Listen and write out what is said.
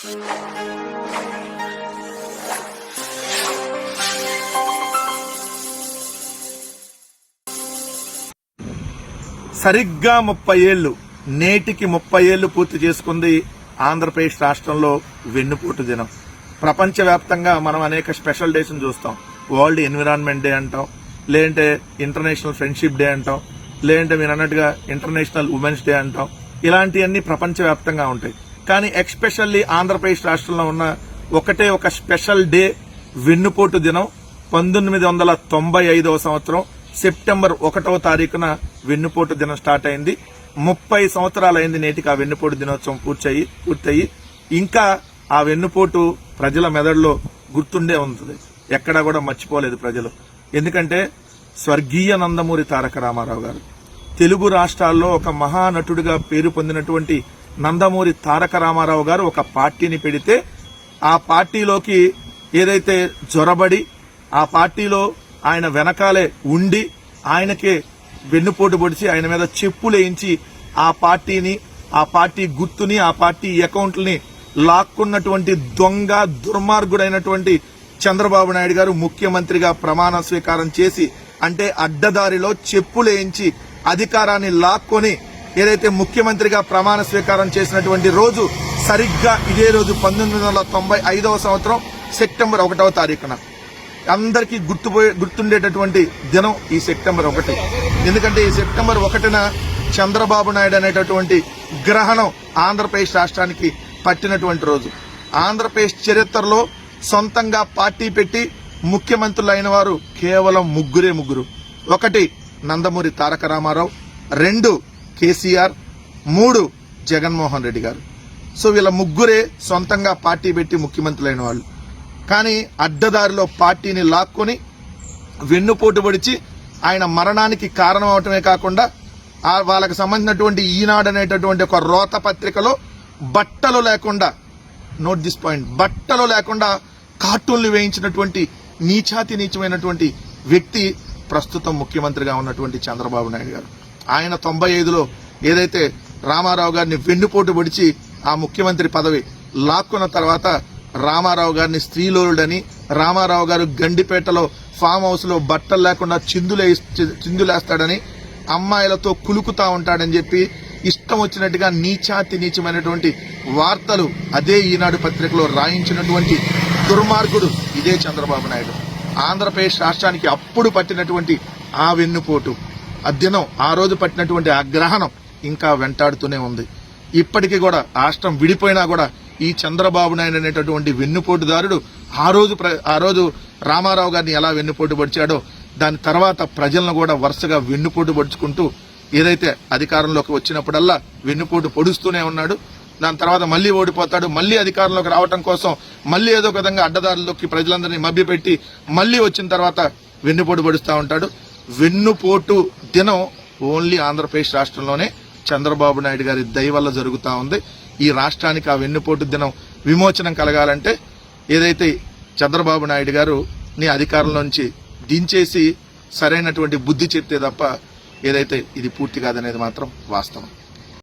సరిగ్గా ముప్పై ఏళ్ళు నేటికి ముప్పై ఏళ్ళు పూర్తి చేసుకుంది ఆంధ్రప్రదేశ్ రాష్ట్రంలో వెన్నుపోటు దినం. ప్రపంచవ్యాప్తంగా మనం అనేక స్పెషల్ డేస్ చూస్తాం. వరల్డ్ ఎన్విరాన్మెంట్ డే అంటాం లేదంటే ఇంటర్నేషనల్ ఫ్రెండ్షిప్ డే అంటాం లేదంటే మీరు అన్నట్టుగా ఇంటర్నేషనల్ ఉమెన్స్ డే అంటాం. ఇలాంటివన్నీ ప్రపంచవ్యాప్తంగా ఉంటాయి. కానీ ఎక్స్పెషల్లీ ఆంధ్రప్రదేశ్ రాష్ట్రంలో ఉన్న ఒకటే ఒక స్పెషల్ డే వెన్నుపోటు దినం పంతొమ్మిది వందల తొంభై ఐదవ సంవత్సరం సెప్టెంబర్ ఒకటవ తారీఖున వెన్నుపోటు దినం స్టార్ట్ అయింది. ముప్పై సంవత్సరాలైంది నేటికి ఆ వెన్నుపోటు దినోత్సవం పూర్తయి పూర్తయి. ఇంకా ఆ వెన్నుపోటు ప్రజల మెదడులో గుర్తుండే ఉంటుంది ఎక్కడా కూడా మర్చిపోలేదు ప్రజలు. ఎందుకంటే స్వర్గీయ నందమూరి తారక రామారావు గారు తెలుగు రాష్ట్రాల్లో ఒక మహానటుడిగా పేరు పొందినటువంటి నందమూరి తారక రామారావు గారు ఒక పార్టీని పెడితే ఆ పార్టీలోకి ఏదైతే జొరబడి ఆ పార్టీలో ఆయన వెనకాలే ఉండి ఆయనకే వెన్నుపోటు పొడిచి ఆయన మీద చెప్పులేయించి ఆ పార్టీని ఆ పార్టీ గుర్తుని ఆ పార్టీ అకౌంట్ని లాక్కున్నటువంటి దొంగ దుర్మార్గుడైనటువంటి చంద్రబాబు నాయుడు గారు ముఖ్యమంత్రిగా ప్రమాణ స్వీకారం చేసి అంటే అడ్డదారిలో చెప్పులేయించి అధికారాన్ని లాక్కొని ఏదైతే ముఖ్యమంత్రిగా ప్రమాణ స్వీకారం చేసినటువంటి రోజు సరిగ్గా ఇదే రోజు పంతొమ్మిది వందల తొంభై ఐదవ సంవత్సరం సెప్టెంబర్ ఒకటవ తారీఖున. అందరికీ గుర్తుపోయే గుర్తుండేటటువంటి దినం ఈ సెప్టెంబర్ ఒకటి. ఎందుకంటే ఈ సెప్టెంబర్ ఒకటిన చంద్రబాబు నాయుడు అనేటటువంటి గ్రహణం ఆంధ్రప్రదేశ్ రాష్ట్రానికి పట్టినటువంటి రోజు. ఆంధ్రప్రదేశ్ చరిత్రలో సొంతంగా పార్టీ పెట్టి ముఖ్యమంత్రులు అయిన వారు కేవలం ముగ్గురే ముగ్గురు. ఒకటి నందమూరి తారక రామారావు రెండు కేసీఆర్ మూడు జగన్మోహన్ రెడ్డి గారు. సో వీళ్ళ ముగ్గురే సొంతంగా పార్టీ పెట్టి ముఖ్యమంత్రులైన వాళ్ళు. కానీ అడ్డదారిలో పార్టీని లాక్కొని వెన్నుపోటు పొడిచి ఆయన మరణానికి కారణం అవటమే కాకుండా ఆ వాళ్ళకి సంబంధించినటువంటి ఈనాడు అనేటటువంటి ఒక రోత పత్రికలో బట్టలు లేకుండా నోట్ దిస్ పాయింట్ బట్టలు లేకుండా కార్టూన్లు వేయించినటువంటి నీచాతి నీచమైనటువంటి వ్యక్తి ప్రస్తుతం ముఖ్యమంత్రిగా ఉన్నటువంటి చంద్రబాబు నాయుడు గారు. ఆయన తొంభై ఐదులో ఏదైతే రామారావు గారిని వెన్నుపోటు పొడిచి ఆ ముఖ్యమంత్రి పదవి లాక్కున్న తర్వాత రామారావు గారిని స్త్రీలోలుడని రామారావు గారు గండిపేటలో ఫామ్ హౌస్లో బట్టలు లేకుండా చిందులే చిందులేస్తాడని అమ్మాయిలతో కులుకుతా ఉంటాడని చెప్పి ఇష్టం వచ్చినట్టుగా నీచాతి నీచమైనటువంటి వార్తలు అదే ఈనాడు పత్రికలో రాయించినటువంటి దుర్మార్గుడు ఇదే చంద్రబాబు నాయుడు. ఆంధ్రప్రదేశ్ రాష్ట్రానికి అప్పుడు పట్టినటువంటి ఆ వెన్నుపోటు. ఆ ఆ రోజు పట్టినటువంటి ఆగ్రహణం ఇంకా వెంటాడుతూనే ఉంది. ఇప్పటికీ కూడా రాష్ట్రం విడిపోయినా కూడా ఈ చంద్రబాబు నాయుడు అనేటటువంటి వెన్నుపోటుదారుడు ఆ రోజు ప్ర- ఆ రోజు రామారావు గారిని ఎలా వెన్నుపోటు పడిచాడో దాని తర్వాత ప్రజలను కూడా వరుసగా వెన్నుపోటు పడుచుకుంటూ ఏదైతే అధికారంలోకి వచ్చినప్పుడల్లా వెన్నుపోటు పొడుస్తూనే ఉన్నాడు. దాని తర్వాత మళ్ళీ ఓడిపోతాడు. మళ్ళీ అధికారంలోకి రావటం కోసం మళ్ళీ ఏదో ఒక విధంగా అడ్డదారుల్లోకి ప్రజలందరినీ మభ్యపెట్టి మళ్ళీ వచ్చిన తర్వాత వెన్నుపోటు పడుస్తూ ఉంటాడు. వెన్నుపోటు దినం ఓన్లీ ఆంధ్రప్రదేశ్ రాష్ట్రంలోనే చంద్రబాబు నాయుడు గారి దయ వల్ల జరుగుతూ ఉంది. ఈ రాష్ట్రానికి ఆ వెన్నుపోటు దినం విమోచనం కలగాలంటే ఏదైతే చంద్రబాబు నాయుడు గారు నీ అధికారంలోంచి దించేసి సరైనటువంటి బుద్ధి చెప్తే తప్ప ఏదైతే ఇది పూర్తి కాదనేది మాత్రం వాస్తవం.